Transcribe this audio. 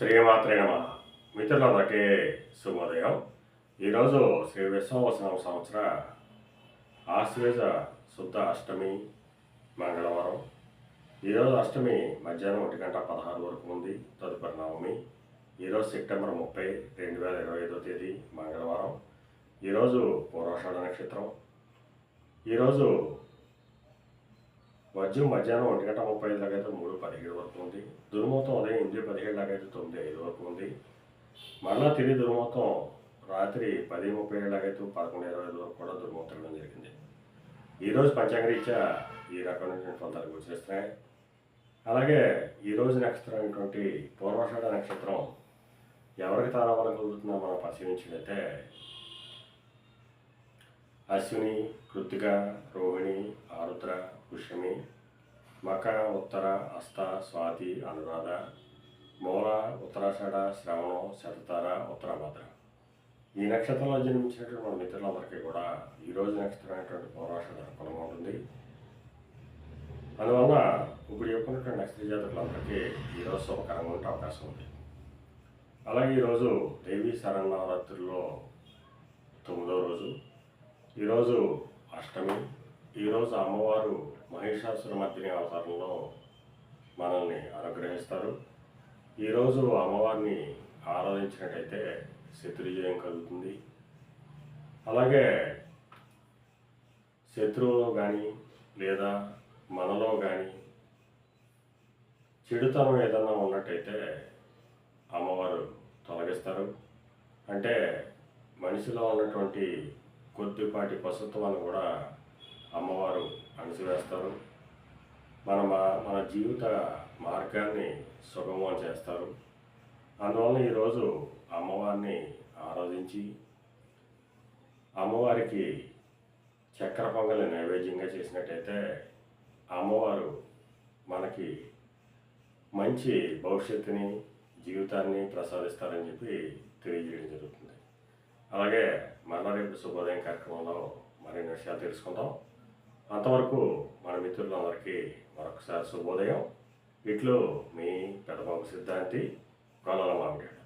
శ్రీమాత్రే నమ. మిత్రులందరికీ శుభోదయం. ఈరోజు శ్రీ విశ్వవసనం సంవత్సర ఆశ్వేజ శుద్ధ అష్టమి మంగళవారం. ఈరోజు అష్టమి మధ్యాహ్నం ఒకటి గంట పదహారు వరకు ఉంది తదుపరి నవమి. ఈరోజు సెప్టెంబర్ ముప్పై రెండు వేల ఇరవై ఐదో తేదీ మంగళవారం. ఈరోజు పూర్వషాఢ నక్షత్రం. ఈరోజు వజ్రం మధ్యాహ్నం ఒంటి గంట ముప్పై ఐదు దాకా అయితే మూడు పదిహేడు వరకు ఉంది. దుర్మూర్తం ఉదయం ఎనిమిది పదిహేడు దాకా అయితే తొమ్మిది ఐదు వరకు ఉంది. మళ్ళా తిరిగి దుర్మూర్తం రాత్రి పది ముప్పై ఏడు దాకా పదకొండు ఇరవై ఐదు వరకు కూడా దుర్మూర్తం ఇవ్వడం జరిగింది. ఈరోజు పంచాంగరీత్యా ఈ రకమైన ఫలితాలు గోచరిస్తున్నాయి. అలాగే ఈరోజు నక్షత్రం అయినటువంటి పూర్వషాఢ నక్షత్రం ఎవరికి తారావరం కలుగుతుందో మనం పరిశీలించినట్లయితే అశ్విని కృతిక రోహిణి ఆరుద్ర పుష్యమి మక ఉత్తర అస్త స్వాతి అనురాధ మూల ఉత్తరాషాఢ శ్రవణం శతతార ఉత్తరాభద్ర. ఈ నక్షత్రంలో జన్మించినటువంటి మన మిత్రులందరికీ కూడా ఈరోజు నక్షత్రం అయినటువంటి పౌరాషాఢ అనుకూలంగా ఉంటుంది. అందువల్ల ఇప్పుడు చెప్పుకున్నటువంటి నక్షత్ర జాతకులందరికీ ఈరోజు శుభకరంగా ఉండే అవకాశం ఉంది. అలాగే ఈరోజు దేవీ శరణవరాత్రుల్లో తొమ్మిదో రోజు ఈరోజు అష్టమి ఈరోజు అమ్మవారు మహిషాసుర మధ్యని అవతారంలో మనల్ని అనుగ్రహిస్తారు. ఈరోజు అమ్మవారిని ఆరాధించినట్టయితే శత్రుజయం కలుగుతుంది. అలాగే శత్రువులో కానీ లేదా మనలో కానీ చెడుతనం ఏదన్నా ఉన్నట్టయితే అమ్మవారు తొలగిస్తారు. అంటే మనిషిలో ఉన్నటువంటి కొద్దిపాటి పశుత్వాన్ని కూడా అమ్మవారు అణిచివేస్తారు. మన మా- మన జీవిత మార్గాన్ని సుగమం చేస్తారు. అందువలన ఈరోజు అమ్మవారిని ఆరాధించి అమ్మవారికి చక్కెర పొంగలి నైవేద్యంగా చేసినట్టయితే అమ్మవారు మనకి మంచి భవిష్యత్తుని జీవితాన్ని ప్రసాదిస్తారని చెప్పి తెలియజేయడం జరుగుతుంది. అలాగే మళ్ళా రేపు శుభోదయం కార్యక్రమంలో మరిన్ని విషయాలు తెలుసుకుందాం. అంతవరకు మన మిత్రులందరికీ మరొకసారి శుభోదయం. ఇట్లు మీ పెద్దబాబు సిద్ధాంతి కొలల మామిడాడు